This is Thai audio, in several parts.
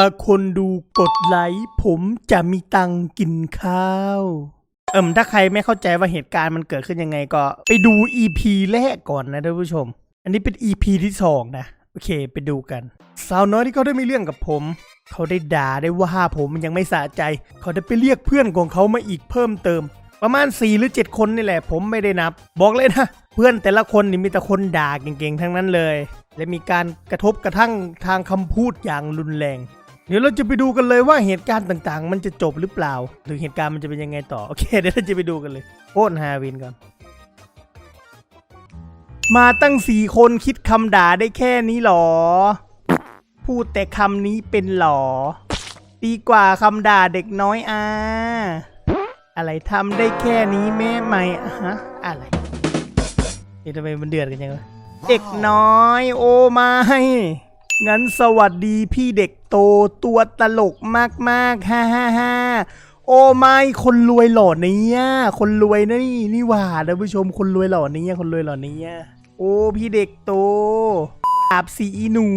าคนดูกดไลค์ผมจะมีตังกินข้าว เอิ่มถ้าใครไม่เข้าใจว่าเหตุการณ์มันเกิดขึ้นยังไงก็ไปดู EP แรกก่อนนะท่านผู้ชม อันนี้เป็น EP ที่สองนะ โอเคไปดูกันสาวน้อยที่เขาได้มีเรื่องกับผม เขาได้ด่าได้ว่าผมมันยังไม่สะใจ เขาได้ไปเรียกเพื่อนของเขามาอีกเพิ่มเติม ประมาณ 4 หรือ 7 คนนี่แหละ ผมไม่ได้นับ บอกเลยนะเพื่อนแต่ละคนนี่มีแต่คนด่าเก่งๆ ทั้งนั้นเลย และมีการกระทบกระทั่งทางคำพูดอย่างรุนแรง เดี๋ยวเราจะไปดูกันเลยว่าเหตุการณ์ต่างๆ มันจะจบหรือเปล่า หรือเหตุการณ์มันจะเป็นยังไงต่อ โอเค เดี๋ยวเราจะไปดูกันเลยโอนฮาวินก่อน มาตั้งสี่คนคิดคำด่าได้แค่นี้หรอ พูดแต่คำนี้เป็นหรอ ดีกว่าคำด่าเด็กน้อยอาอะไรทำได้แค่นี้แม่ไหมอะฮะอะไรเอ๊ะทำไมมันเดือดกันยังไงเด็กน้อย โอไม่ งั้นสวัสดีพี่เด็กโตตัวตลกมากๆฮ่าฮ่าฮ่าโอ้ไม่คนรวยหล่อเนี่ยคนรวยนี่นี่หว่าท่านผู้ชมคนรวยหล่อเนี่ยคนรวยหล่อเนี่ยโอ้พี่เด็กโตอาบสีหนู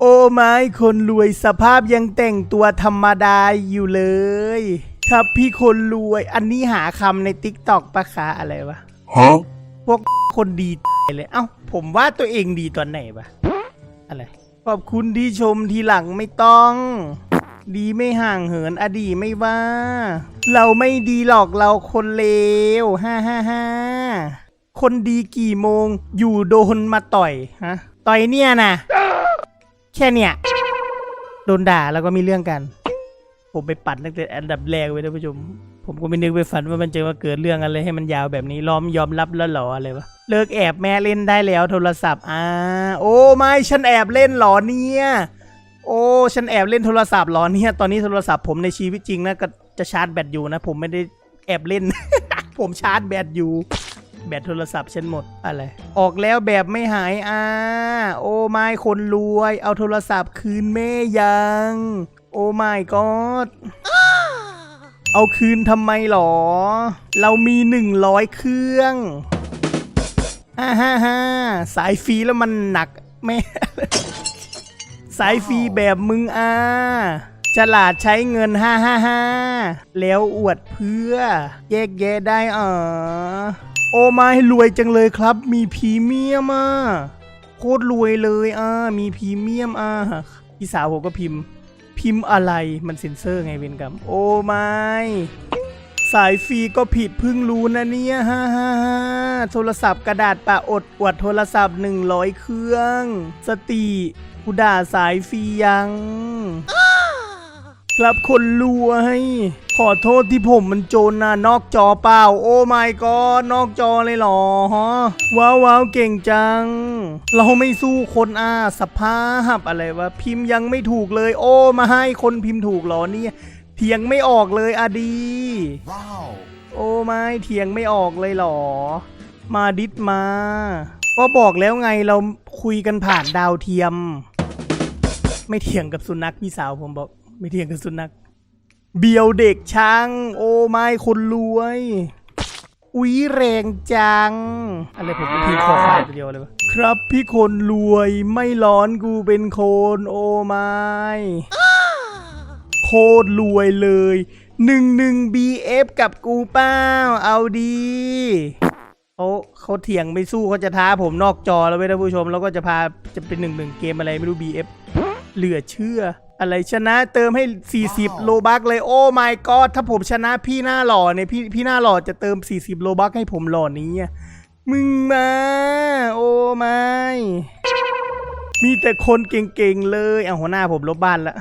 โอ้ไม่คนรวยสภาพยังแต่งตัวธรรมดาอยู่เลย ครับพี่คนรวยอันนี้หาคำในติ๊กตอกปะคะอะไรวะ Huh? พวกคนดีเลยเอ้า ผมว่าตัวเองดีตอนไหนปะอะไร ขอบคุณที่ชมทีหลังไม่ต้อง ดีไม่ห่างเหินอดีไม่ว่า เราไม่ดีหรอกเราคนเลวฮ่าฮ่าฮ่าคนดีกี่โมง อยู่โดนมาต่อยฮะ ต่อยเนี่ยนะแค่เนี่ย โดนด่าแล้วก็มีเรื่องกัน ผมไปปัดตั้งแต่อันดับแรกไว้ท่านผู้ชม ผมก็ไม่นึกไปฝันว่ามันจะมาเกิดเรื่องอะไรให้มันยาวแบบนี้ล้อมยอมรับแล้วหรออะไรวะเลิกแอบแม่เล่นได้แล้วโทรศัพท์อ่าโอ้ไม่ฉันแอบเล่นหรอเนี่ยโอ้ฉันแอบเล่นโทรศัพท์หรอเนี่ยตอนนี้โทรศัพท์ผมในชีวิตจริงนะก็จะชาร์จแบตอยู่นะ ผมไม่ได้แอบเล่น ผมชาร์จแบตอยู่ แบตโทรศัพท์ฉันหมดอะไร ออกแล้วแบบไม่หายอ่าโอ้ไม่คนรวย เอาโทรศัพท์คืนแม่ยัง โอ้ไม่กอ เอาคืนทำไมหรอ เรามีหนึ่งร้อยเครื่องฮ่าฮ่าฮ่าสายฟรีแล้วมันหนักแม่สายฟรีแบบมึงอะฉลาดใช้เงินฮ่าฮ่าฮ่าแล้วอวดเพื่อ แยกแยะได้อ๋อโอ้ไม่รวยจังเลยครับ มีพรีเมียมอะโคตรรวยเลยอะมีพรีเมียมอะพี่สาวผมก็พิมพ์ พิมพ์อะไรมันเซ็นเซอร์ไงเวนกัมโอ้ไม่สายฟรีก็ผิดเพิ่งรู้นะเนี่ยฮ่าฮ่าฮ่าโทรศัพท์กระดาษปะอดอวดโทรศัพท์ 100 เครื่อง สติกูด่าสายฟรียัง ครับคนรวยขอโทษที่ผมมันโจรนะนอกจอเปล่า โอ้ไม่ก็นอกจอเลยเหรอฮะว้าวว้าวเก่งจัง เราไม่สู้คนอาสภาพอะไรวะพิมพ์ยังไม่ถูกเลย โอ้มาให้คนพิมพ์ถูกเหรอเนี่ย เถียงไม่ออกเลยอะดี Wow. โอ้ไม่เถียงไม่ออกเลยเหรอ มาดิดมา ก็บอกแล้วไงเราคุยกันผ่านดาวเทียม ไม่เถียงกับสุนัขพี่สาวผมบอก ไม่เถียงกับสุนัขเบียวเด็กช่าง โอ้ไม่คนรวย อุ๊ยแรงจัง อะไรผมเป็นทีคอควายตัวเดียวเลยวะครับพี่คนรวยไม่ร้อนกูเป็นคน โอ้ไม่โคตรรวยเลยหนึ่งหนึ่ง BF กับกูเป้า เอาดีเขาเขาเถียงไม่สู้เขาจะท้าผมนอกจอแล้วเว้ยท่านผู้ชม แล้วก็จะพาจะเป็นหนึ่งหนึ่งเกมอะไรไม่รู้ BF เหลือเชื่อ อะไรชนะเติมให้ 40 โลบักเลยโอ้ my god ถ้าผมชนะพี่หน้าหล่อเนี่ยพี่พี่หน้าหล่อจะเติม 40 โลบักให้ผมหล่อนี้อะมึงมา โอ้ไม่มีแต่คนเก่งๆเลยเอาหัวหน้าผมลบบ้านละ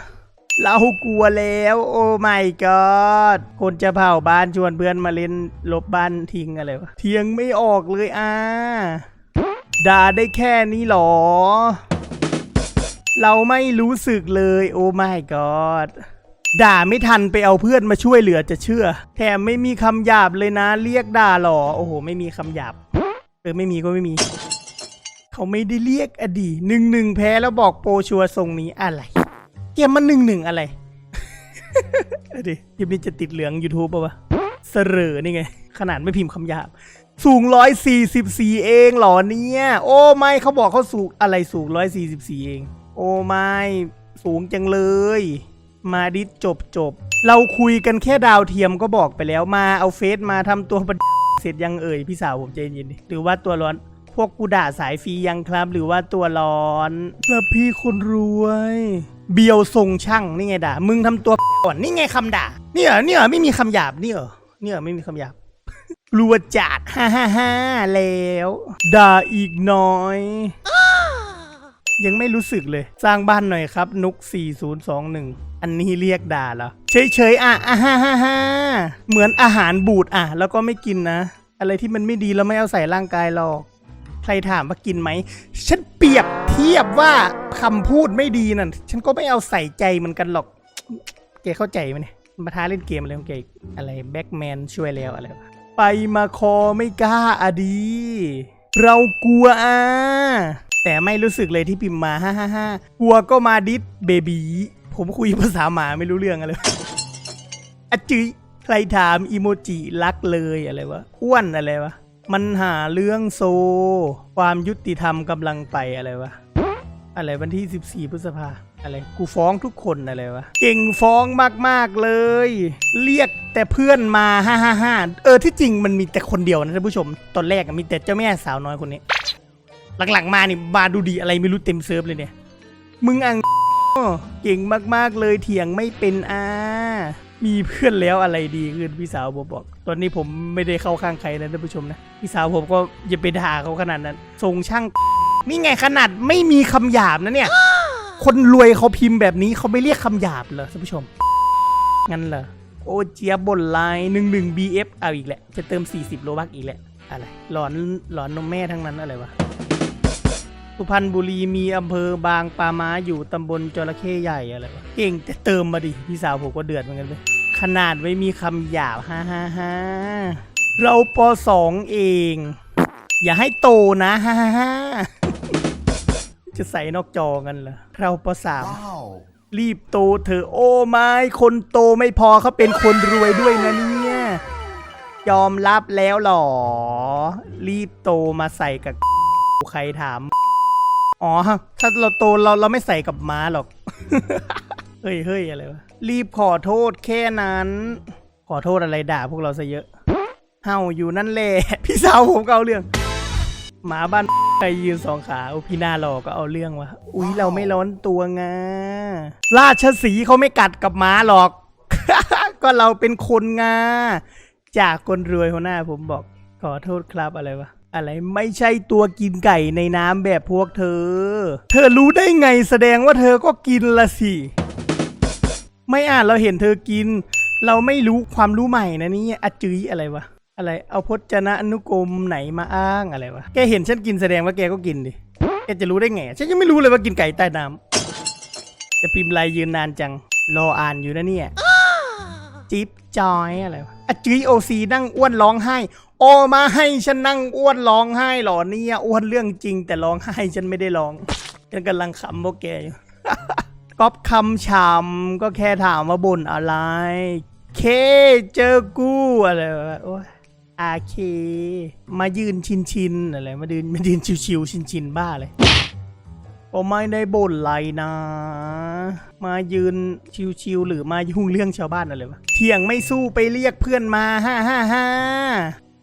เรากลัวแล้ว โอ้ my god คนจะเผาบ้านชวนเพื่อนมาเล่นลบบ้านทิ้งอะไรวะเทียงไม่ออกเลยอ่าด่าได้แค่นี้หรอ เราไม่รู้สึกเลย โอ้ my god ด่าไม่ทันไปเอาเพื่อนมาช่วยเหลือจะเชื่อ แถมไม่มีคำหยาบเลยนะ เรียกด่าหรอ โอ้โห ไม่มีคำหยาบ เออ ไม่มีก็ไม่มี เขาไม่ได้เรียกอดีหนึ่งหนึ่งแพ้แล้วบอกโปรชัวร์ทรงนี้อะไร เกมมันหนึ่งหนึ่งอะไรอดิคลิปนี้จะติดเหลือง YouTube ป่าวะเสรอนี่ไง ขนาดไม่พิมพ์คำหยาบ สูงร้อยสี่สิบสี่เองเหรอเนี่ย โอ้ไม่เขาบอกเขาสูงอะไรสูงร้อยสี่สิบสี่เอง โอ้ไม่สูงจังเลย มาดิสจบจบ เราคุยกันแค่ดาวเทียมก็บอกไปแล้วมาเอาเฟซมาทำตัวประเสร็จยังเอ่ยพี่สาวผมใจเย็นดิหรือว่าตัวร้อนพวกกูด่าสายฟรียังครับ หรือว่าตัวร้อนแล้วพี่คนรวย เบียวทรงช่างนี่ไงด่า มึงทำตัวก่อนนี่ไงคำด่า เนี่ยเหรอเนี่ยเหรอไม่มีคำหยาบเนี่ยเหรอเนี่ยเหรอไม่มีคำหยาบรัวจัดฮ่าฮ่าฮ่าแล้ว ด่าอีกหน้อย ยังไม่รู้สึกเลย สร้างบ้านหน่อยครับ นุก 4021 อันนี้เรียกด่าเหรอ เฉยๆ อะอะฮ่าฮ่าฮ่าเหมือนอาหารบูดอะ แล้วก็ไม่กินนะ อะไรที่มันไม่ดีเราไม่เอาใส่ร่างกายหรอกใครถามว่ากินไหม ฉันเปรียบเทียบว่าคำพูดไม่ดีนั่น ฉันก็ไม่เอาใส่ใจมือนกันหรอก แกเข้าใจไหมเนี่ย มาท้าเล่นเกมอะไรของแกอีกอะไรแบ็กแมนช่วยแล้วอะไร ไปมาคอไม่กล้าอดี เรากลัวอะ แต่ไม่รู้สึกเลยที่พิมพ์มาฮ่าฮ่าฮ่ากลัวก็มาดิสเบบีผมคุยภาษาหมาไม่รู้เรื่องอะไรอะจืยใครถามอีโมจิรักเลยอะไรวะอ้วนอะไรวะมันหาเรื่องโซ ความยุติธรรมกำลังไปอะไรวะอะไรวันที่ 14 พฤษภาอะไรกูฟ้องทุกคนอะไรวะเก่งฟ้องมากๆเลย เรียกแต่เพื่อนมาฮ่าฮ่าฮ่าเออที่จริงมันมีแต่คนเดียวนะท่านผู้ชม ตอนแรกมีแต่เจ้าแม่สาวน้อยคนนี้ หลังๆมานี่มาดูดีอะไรไม่รู้เต็มเซิร์ฟเลยเนี่ย มึงอังเก่งมากๆเลยเถียงไม่เป็นอามีเพื่อนแล้วอะไรดีขึ้นพี่สาวผมบอก ตอนนี้ผมไม่ได้เข้าข้างใครนะท่านผู้ชมนะ พี่สาวผมก็อย่าไปด่าเขาขนาดนั้นทรงช่าง นี่ไงขนาดไม่มีคำหยาบนะเนี่ย คนรวยเขาพิมพ์แบบนี้เขาไม่เรียกคำหยาบเหรอท่านผู้ชม งั้นเหรอ โอเจียบนไลน์หนึ่งหนึ่ง BF เอาอีกแหละ จะเติม 40 โลบักอีกแหละ อะไรหลอนหลอนนมแม่ทั้งนั้นอะไรวะ สุพรรณบุรีมีอำเภอบางปาม้าอยู่ตำบลจระเข้ใหญ่อะไรวะเก่งแต่เติมมาดิพี่สาวผมก็เดือดเหมือนกันเลยขนาดไม่มีคำหยาบฮ่าฮ่าฮ่าเราปสองเอง อย่าให้โตนะฮ่าฮ่าฮ่าจะใส่นอกจอกันเหรอเราปสาม Wow. รีบโตเถอะโอ้ไม่คนโตไม่พอเขาเป็นคนรวยด้วยนะเนี่ยยอมรับแล้วเหรอ รีบโตมาใส่กับใครถาม อ๋อ ถ้าเราโตเราเราไม่ใส่กับม้าหรอก เฮ้ยเฮ้ยอะไรวะ รีบขอโทษแค่นั้น ขอโทษอะไรด่าพวกเราซะเยอะ เฮาอยู่นั่นแหละ พี่สาวผมก็เอาเรื่อง หมาบ้านใครยืนสองขาอุยพี่หน้าหลอกก็เอาเรื่องวะ อุ้ยเราไม่ร้อนตัวงาราชสีเขาไม่กัดกับม้าหรอก ก็เราเป็นคนงาจากคนรวยหัวหน้าผมบอก ขอโทษครับอะไรวะ อะไรไม่ใช่ตัวกินไก่ในน้ำแบบพวกเธอ เธอรู้ได้ไงแสดงว่าเธอก็กินละสิ ไม่อ่านเราเห็นเธอกิน เราไม่รู้ความรู้ใหม่นะนี่อะจืยอะไรวะ อะไร เอาพจนะอนุกรมไหนมาอ้างอะไรวะ แกเห็นฉันกินแสดงว่าแกก็กินดิ แกจะรู้ได้ไง ฉันยังไม่รู้เลยว่ากินไก่ใต้น้ำจะพิมพ์ลายยืนนานจัง รออ่านอยู่นะเนี่ย จิ๊บ จอยอะไรวะอจืยโอซีนั่งอ้วนร้องไห้ โอมาให้ฉันนั่งอ้วนร้องไห้เหรอเนี่ยอ้วนเรื่องจริง แต่ร้องไห้ฉันไม่ได้ร้องฉันกำลังขำพวกแกอยู่ก๊อปคำชำก็แค่ถามว่าบ่นอะไร เคเจอกูอะไรวะโอ้ยอาเค มายืนชินชินอะไรมายืนมายืนชิวๆชินชินบ้าเลย ก็ไม่ได้บ่นไรนะ มายืนชิวๆหรือมายุ่งเรื่องชาวบ้านอะไรวะเที่ยงไม่สู้ไปเรียกเพื่อนมาฮ่าฮ่าฮ่า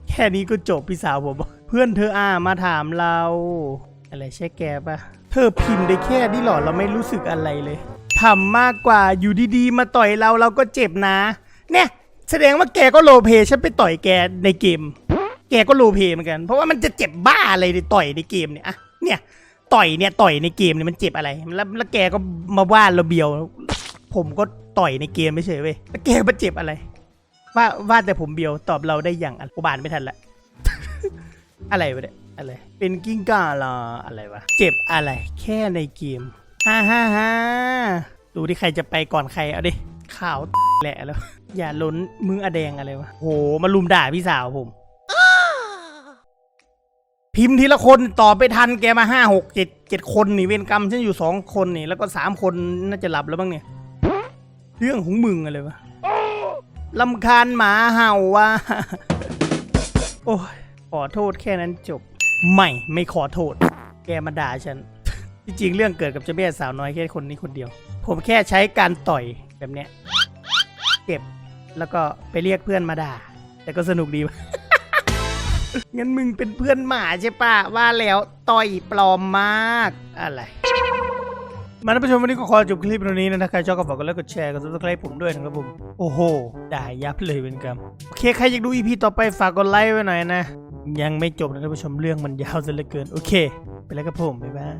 แค่นี้ก็จบพี่สาวผมเพื่อนเธออ่ามาถามเรา อะไรใช่แกปะเธอพิมพ์ได้แค่นี้หรอเราไม่รู้สึกอะไรเลยทำมากกว่าอยู่ดีๆ มาต่อยเราเราก็เจ็บนะ เนี่ยแสดงว่าแกก็โลเพฉันไปต่อยแกในเกม แกก็โลเพเหมือนกัน เพราะว่ามันจะเจ็บบ้าอะไรในต่อยในเกมเนี่ยอะเนี่ย ต่อยเนี่ยต่อยในเกมเนี่ยมันเจ็บอะไร แล้วแล้วแกก็มาว่าเราเบียว ผมก็ต่อยในเกมไม่ใช่เว้ยแล้วแกมาเจ็บอะไร ว่าว่าแต่ผมเบียวตอบเราได้อย่างอันกูบานไม่ทันละ อะไรวะเนี่ยอะไร เป็นกิ้งก่าเหรออะไรวะ เจ็บอะไร แค่ในเกมฮ่าฮ่าฮ่าดูที่ใครจะไปก่อนใครเอาดิข่าวแหละแล้ว อย่าล้นมึงอแดงอะไรวะโหมาลุมด่าพี่สาวผม พิมพ์ทีละคนตอบไปทันแกมาห้าหกเจ็ดเจ็ดคนนี่เวรกรรมฉันอยู่สองคนนี่แล้วก็สามคนน่าจะหลับแล้วบ้างเนี่ย เรื่องของมึงอะไรวะลำคาญหมาเห่าว่าโอ้ยขอโทษแค่นั้นจบ ไม่ไม่ขอโทษ แกมาด่าฉัน ที่จริงเรื่องเกิดกับเจ้าแม่สาวน้อยแค่คนนี้คนเดียว ผมแค่ใช้การต่อยแบบเนี้ย เก็บแล้วก็ไปเรียกเพื่อนมาด่า แต่ก็สนุกดีวะ งั้นมึงเป็นเพื่อนหมาใช่ปะว่าแล้วต่อยปลอมมากอะไรมาท่านผู้ชมวันนี้ก็ขอจบคลิปตรงนี้นะถ้าใครชอบก็ฝากกดไลค์กดแชร์กดซับสไครป์ผมด้วยนะครับผม โอ้โหด่ายับเลยเป็นกรรมโอเคใครอยากดูอีพีต่อไปฝากกดไลค์ไว้หน่อยนะ ยังไม่จบนะท่านผู้ชมเรื่องมันยาวซะเหลือเกิน โอเค ไปแล้วครับผม บ๊ายบาย